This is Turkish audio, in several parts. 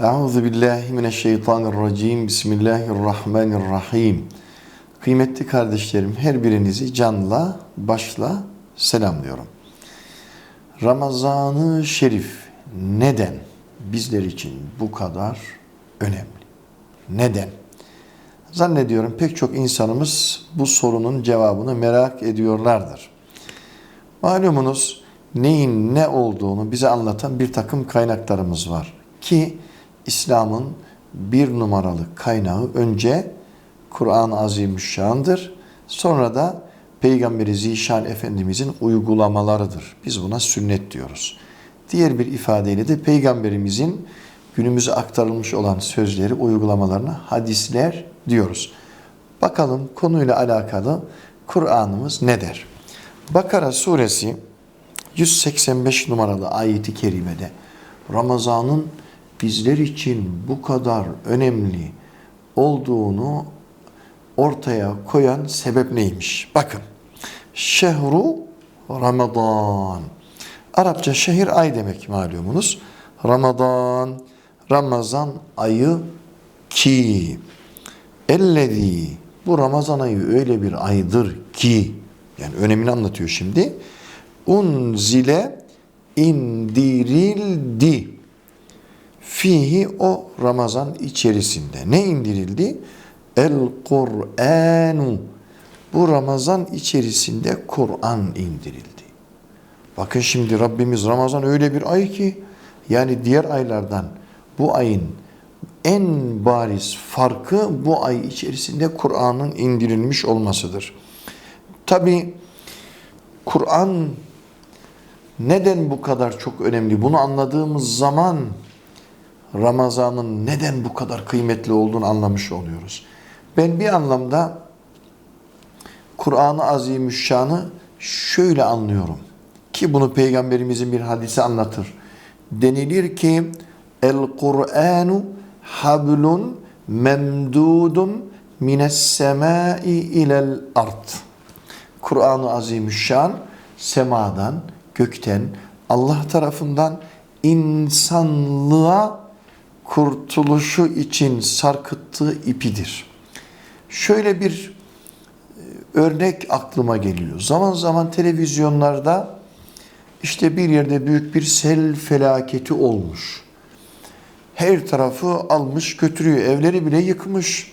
Euzu billahi mineşşeytanirracim. Bismillahirrahmanirrahim. Kıymetli kardeşlerim, her birinizi canla, başla selamlıyorum. Ramazanı Şerif neden bizler için bu kadar önemli? Neden? Zannediyorum pek çok insanımız bu sorunun cevabını merak ediyorlardır. Malumunuz neyin ne olduğunu bize anlatan bir takım kaynaklarımız var. Ki İslam'ın bir numaralı kaynağı önce Kur'an-ı Azimüşşan'dır. Sonra da Peygamberi Zişan Efendimizin uygulamalarıdır. Biz buna sünnet diyoruz. Diğer bir ifadeyle de Peygamberimizin günümüze aktarılmış olan sözleri, uygulamalarına hadisler diyoruz. Bakalım konuyla alakalı Kur'an'ımız ne der? Bakara suresi 185 numaralı ayeti kerimede Ramazan'ın bizler için bu kadar önemli olduğunu ortaya koyan sebep neymiş? Bakın. Şehru Ramazan. Arapça şehir ay demek malumunuz. Ramazan, Ramazan ayı ki ellezî bu Ramazan ayı öyle bir aydır ki yani önemini anlatıyor şimdi. Unzile indirildi. Fihi o Ramazan içerisinde. Ne indirildi? El Kur'anu. Bu Ramazan içerisinde Kur'an indirildi. Bakın şimdi Rabbimiz Ramazan öyle bir ay ki yani diğer aylardan bu ayın en bariz farkı bu ay içerisinde Kur'an'ın indirilmiş olmasıdır. Tabi Kur'an neden bu kadar çok önemli? Bunu anladığımız zaman Ramazan'ın neden bu kadar kıymetli olduğunu anlamış oluyoruz. Ben bir anlamda Kur'an-ı Azimüşşan'ı şöyle anlıyorum. Ki bunu Peygamberimizin bir hadisi anlatır. Denilir ki El Kur'anu hablun memdudun mines semai ilel ard. Kur'an-ı Azimüşşan semadan, gökten, Allah tarafından insanlığa kurtuluşu için sarkıttığı ipidir. Şöyle bir e, örnek aklıma geliyor. Zaman zaman televizyonlarda işte bir yerde büyük bir sel felaketi olmuş. Her tarafı almış götürüyor. Evleri bile yıkmış.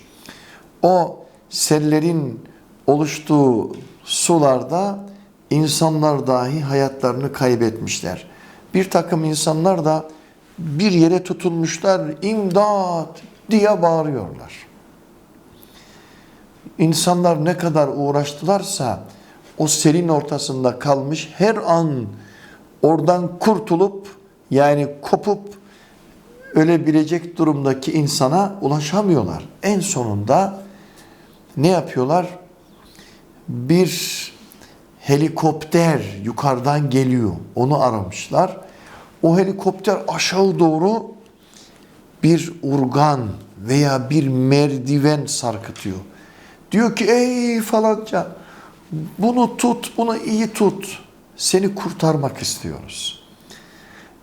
O sellerin oluştuğu sularda insanlar dahi hayatlarını kaybetmişler. Bir takım insanlar da bir yere tutulmuşlar, imdat diye bağırıyorlar. İnsanlar ne kadar uğraştılarsa o selin ortasında kalmış her an oradan kurtulup yani kopup ölebilecek durumdaki insana ulaşamıyorlar. En sonunda ne yapıyorlar? Bir helikopter yukarıdan geliyor. Onu aramışlar. O helikopter aşağı doğru bir urgan veya bir merdiven sarkıtıyor. Diyor ki ey falanca bunu tut, bunu iyi tut. Seni kurtarmak istiyoruz.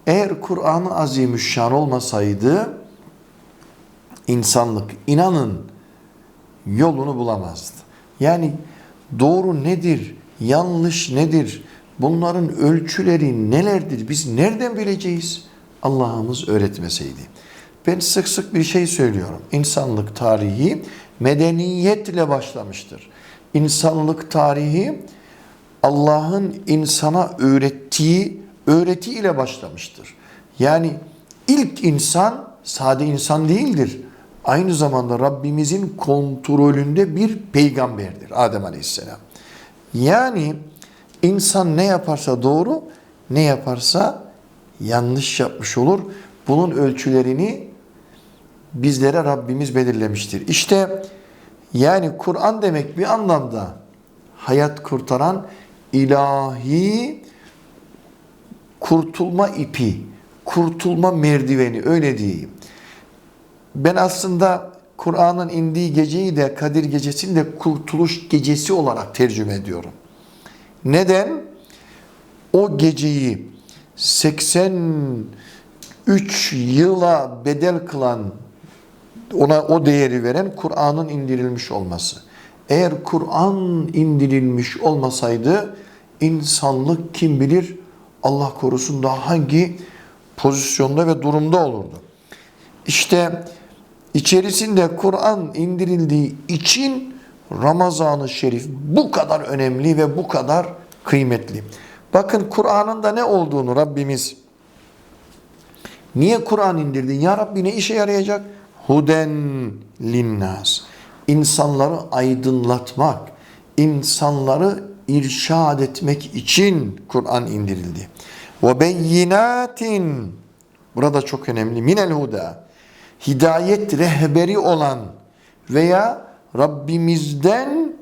Eğer Kur'an-ı Azimüşşan olmasaydı insanlık inanın yolunu bulamazdı. Yani doğru nedir, yanlış nedir, bunların ölçüleri nelerdir biz nereden bileceğiz? Allah'ımız öğretmeseydi. Ben sık sık bir şey söylüyorum. İnsanlık tarihi medeniyetle başlamıştır. İnsanlık tarihi Allah'ın insana öğrettiği öğretiyle başlamıştır. Yani ilk insan sade insan değildir. Aynı zamanda Rabbimizin kontrolünde bir peygamberdir Adem Aleyhisselam. Yani insan ne yaparsa doğru, ne yaparsa yanlış yapmış olur. Bunun ölçülerini bizlere Rabbimiz belirlemiştir. İşte yani Kur'an demek bir anlamda hayat kurtaran ilahi kurtulma ipi, kurtulma merdiveni öyle diyeyim. Ben aslında Kur'an'ın indiği geceyi de Kadir Gecesi'ni de kurtuluş gecesi olarak tercüme ediyorum. Neden? O geceyi 83 yıla bedel kılan ona o değeri veren Kur'an'ın indirilmiş olması. Eğer Kur'an indirilmiş olmasaydı insanlık kim bilir Allah korusun daha hangi pozisyonda ve durumda olurdu. İşte içerisinde Kur'an indirildiği için Ramazan-ı Şerif bu kadar önemli ve bu kadar kıymetli. Bakın Kur'an'ın da ne olduğunu Rabbimiz niye Kur'an indirdi? Ya Rabbi ne işe yarayacak? Huden linnas. İnsanları aydınlatmak, insanları irşad etmek için Kur'an indirildi. Ve beyinatin burada çok önemli. Minel huda. Hidayet rehberi olan veya Rabbimizden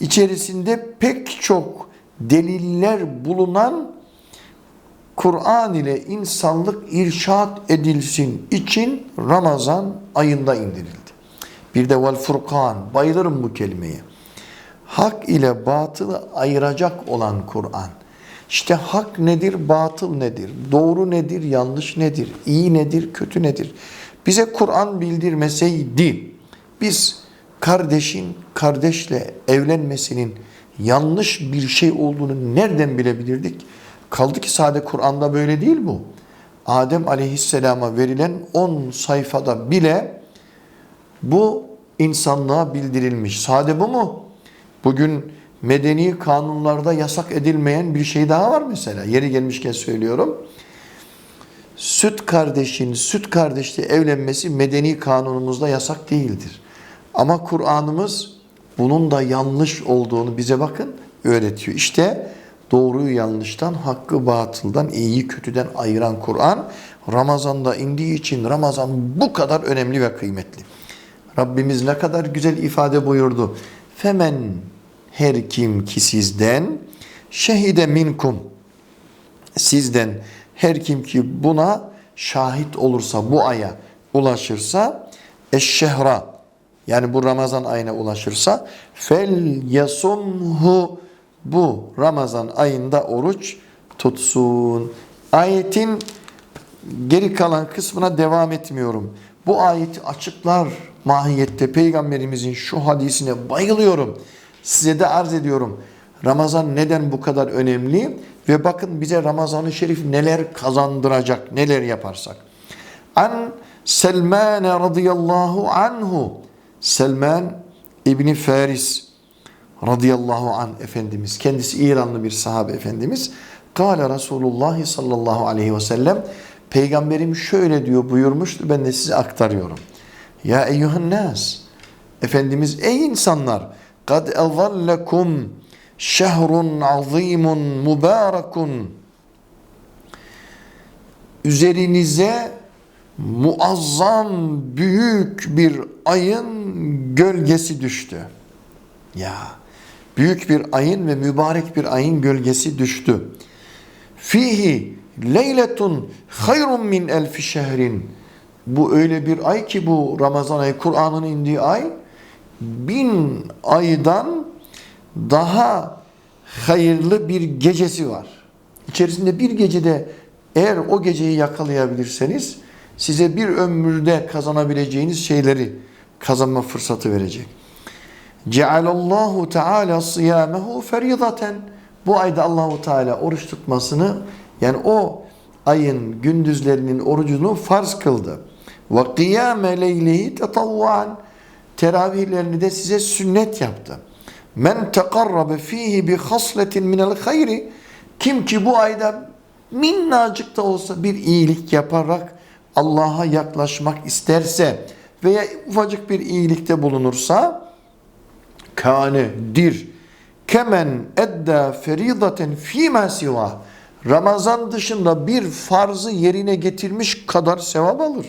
içerisinde pek çok deliller bulunan Kur'an ile insanlık irşat edilsin için Ramazan ayında indirildi. Bir de vel furkan, bayılırım bu kelimeye. Hak ile batılı ayıracak olan Kur'an. İşte hak nedir, batıl nedir, doğru nedir, yanlış nedir, iyi nedir, kötü nedir? Bize Kur'an bildirmeseydi biz kardeşin kardeşle evlenmesinin yanlış bir şey olduğunu nereden bilebilirdik? Kaldı ki sade Kur'an'da böyle değil bu. Adem aleyhisselama verilen 10 sayfada bile bu insanlığa bildirilmiş. Sade bu mu? Bugün medeni kanunlarda yasak edilmeyen bir şey daha var mesela. Yeri gelmişken söylüyorum. Süt kardeşin süt kardeşle evlenmesi medeni kanunumuzda yasak değildir. Ama Kur'an'ımız bunun da yanlış olduğunu bize bakın öğretiyor. İşte doğruyu yanlıştan, hakkı batıldan, iyiyi kötüden ayıran Kur'an Ramazan'da indiği için Ramazan bu kadar önemli ve kıymetli. Rabbimiz ne kadar güzel ifade buyurdu. Femen her kim ki sizden şehide minkum sizden her kim ki buna şahit olursa bu aya ulaşırsa eşşehra yani bu Ramazan ayına ulaşırsa fel yasumhu bu Ramazan ayında oruç tutsun. Ayetin geri kalan kısmına devam etmiyorum. Bu ayeti açıklar mahiyette peygamberimizin şu hadisine bayılıyorum. Size de arz ediyorum. Ramazan neden bu kadar önemli? Ve bakın bize Ramazan-ı Şerif neler kazandıracak, neler yaparsak. An Selman radıyallahu anhu. Selman İbni Faris radıyallahu an Efendimiz. Kendisi İranlı bir sahabe Efendimiz. Kale Resulullah sallallahu aleyhi ve sellem. Peygamberim şöyle diyor buyurmuştu. Ben de size aktarıyorum. Ya eyyühen nas. Efendimiz ey insanlar. Kad evallekum şehrun azimun mübarekun. Üzerinize muazzam büyük bir ayın gölgesi düştü. Ya büyük bir ayın ve mübarek bir ayın gölgesi düştü. Fihi leyletun hayrun min elfi şehrin. Bu öyle bir ay ki bu Ramazan ayı, Kur'an'ın indiği ay bin aydan daha hayırlı bir gecesi var. İçerisinde bir gecede eğer o geceyi yakalayabilirseniz size bir ömürde kazanabileceğiniz şeyleri kazanma fırsatı verecek. Cealallahu Teala siyamehu feridaten. Bu ayda Allahu Teala oruç tutmasını yani o ayın gündüzlerinin orucunu farz kıldı. Ve kıyame leylihi tetavvan. Teravihlerini de size sünnet yaptı. Men tekarrabe fihi bi hasletin minel hayri. Kim ki bu ayda minnacık da olsa bir iyilik yaparak Allah'a yaklaşmak isterse veya ufacık bir iyilikte bulunursa kanedir. Kemen edda feridaten fîmâ sivâ. Ramazan dışında bir farzı yerine getirmiş kadar sevap alır.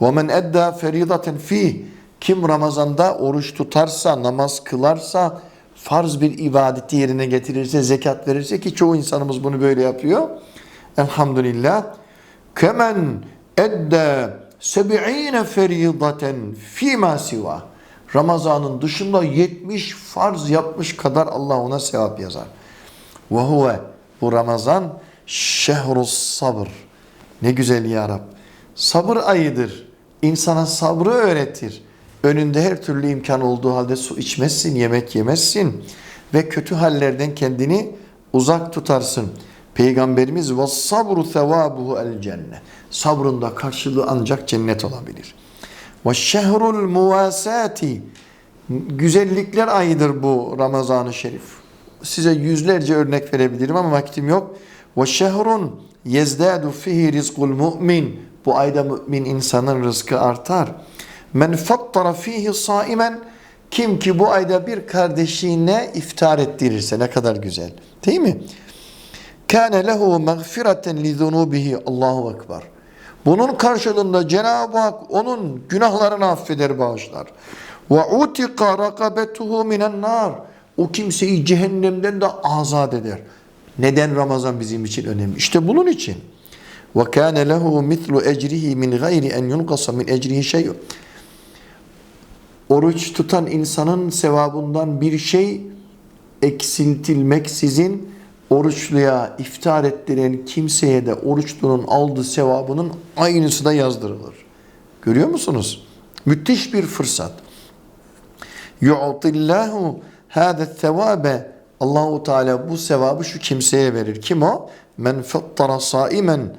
Men edda feridaten fi kim Ramazanda oruç tutarsa, namaz kılarsa, farz bir ibadeti yerine getirirse, zekat verirse ki çoğu insanımız bunu böyle yapıyor. Elhamdülillah. Kemen edda sebi'ine feridaten fîmâ sivâ. Ramazan'ın dışında 70 farz yapmış kadar Allah ona sevap yazar. Ve huve bu Ramazan şehrus sabır. Ne güzel ya Rab. Sabır ayıdır. İnsana sabrı öğretir. Önünde her türlü imkan olduğu halde su içmezsin, yemek yemezsin ve kötü hallerden kendini uzak tutarsın. Peygamberimiz ve sabru sevabuhu el cennet. Sabrın da karşılığı ancak cennet olabilir. Ve şehrul muvasati. Güzellikler ayıdır bu Ramazan-ı Şerif. Size yüzlerce örnek verebilirim ama vaktim yok. Ve şehrun yezdadu fihi rizkul mu'min. Bu ayda mümin insanın rızkı artar. Men fattara fihi saimen. Kim ki bu ayda bir kardeşine iftar ettirirse ne kadar güzel. Değil mi? Kâne lehu mağfireten li zunubihi. Allahu Ekber. Bunun karşılığında Cenab-ı Hak onun günahlarını affeder, bağışlar. Ve utika rakabetuhu minen nar. O kimseyi cehennemden de azat eder. Neden Ramazan bizim için önemli? İşte bunun için. Ve kâne lehu mitlu ecrihi min gayri en yunqasa min ecrihi şey'un. Oruç tutan insanın sevabından bir şey eksiltilmeksizin oruçluya iftar ettiren kimseye de oruçlunun aldığı sevabının aynısı da yazdırılır. Görüyor musunuz? Müthiş bir fırsat. Yu'tillahu hâze sevabe Allahu Teala bu sevabı şu kimseye verir. Kim o? Men fattara saimen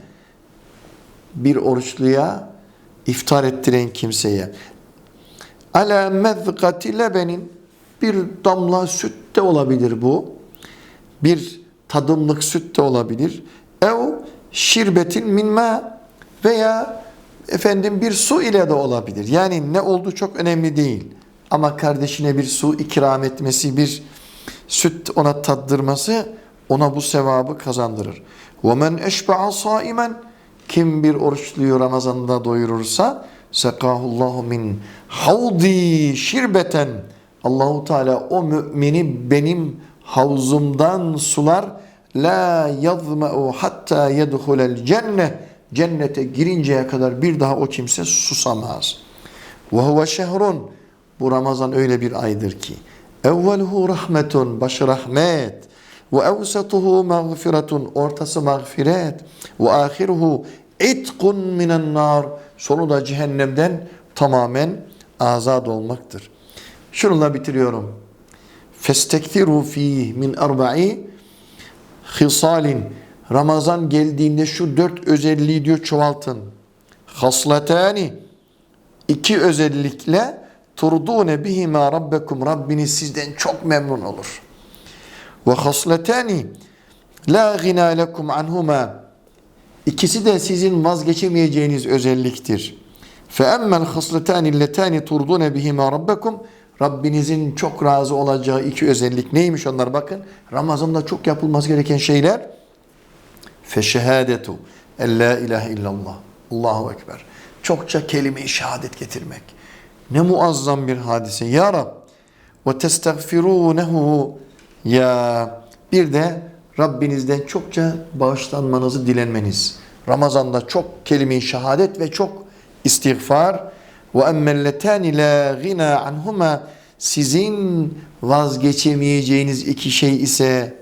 bir oruçluya iftar ettiren kimseye Ala mezgati lebenin bir damla süt de olabilir bu. Bir tadımlık süt de olabilir. Ev şirbetin min ma veya efendim bir su ile de olabilir. Yani ne olduğu çok önemli değil. Ama kardeşine bir su ikram etmesi, bir süt ona tattırması ona bu sevabı kazandırır. وَمَنْ اَشْبَعَ صَائِمًا Kim bir oruçluyu Ramazan'da doyurursa sekahullahu min havdi şirbeten. Allahu Teala o mümini benim havzumdan sular. La yazma'u hatta yedhulel cennet cennete girinceye kadar bir daha o kimse susamaz. Ve huve şehrun. Bu Ramazan öyle bir aydır ki. Evveluhu rahmetun başı rahmet. Ve evsetuhu mağfiretun ortası mağfiret. Ve ahiruhu itkun minen nar sonu da cehennemden tamamen azad olmaktır. Şununla bitiriyorum. Festektiru fi min arba'i hisalin. Ramazan geldiğinde şu dört özelliği diyor çoğaltın. Hasletani. iki özellikle turdune bihima rabbekum. Rabbiniz sizden çok memnun olur. Ve hasletani la gina lekum anhuma. İkisi de sizin vazgeçemeyeceğiniz özelliktir. Emmel hasletani letani turdune bihima rabbekum. Rabbinizin çok razı olacağı iki özellik neymiş onlar bakın. Ramazan'da çok yapılması gereken şeyler. En la ilahe illallah. Allahu Ekber. Çokça kelime-i şehadet getirmek. Ne muazzam bir hadise. Ya Rab testagfirunehu ya bir de Rabbinizden çokça bağışlanmanızı dilenmeniz. Ramazan'da çok kelime-i şehadet ve çok istiğfar emmelletani la gina anhuma sizin vazgeçemeyeceğiniz iki şey ise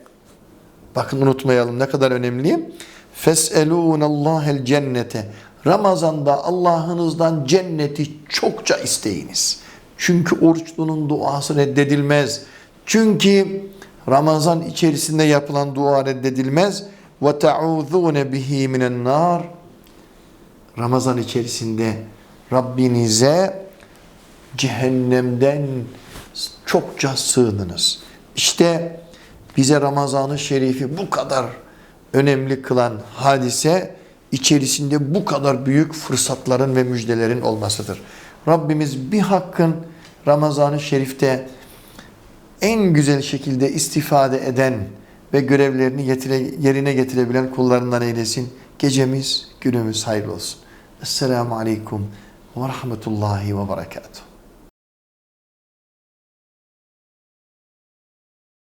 bakın unutmayalım ne kadar önemli. Fes'elûnallâhel cennete Ramazan'da Allah'ınızdan cenneti çokça isteyiniz. Çünkü oruçlunun duası reddedilmez. Çünkü Ramazan içerisinde yapılan dua reddedilmez. Ve ta'udhûne bihi minen nar. Ramazan içerisinde Rabbinize cehennemden çokça sığınınız. İşte bize Ramazan-ı Şerif'i bu kadar önemli kılan hadise içerisinde bu kadar büyük fırsatların ve müjdelerin olmasıdır. Rabbimiz bir hakkın Ramazan-ı Şerif'te en güzel şekilde istifade eden ve görevlerini yerine getirebilen kullarından eylesin. Gecemiz, günümüz hayırlı olsun. Esselamu Aleyküm ve Rahmetullahi ve Berekatuhu.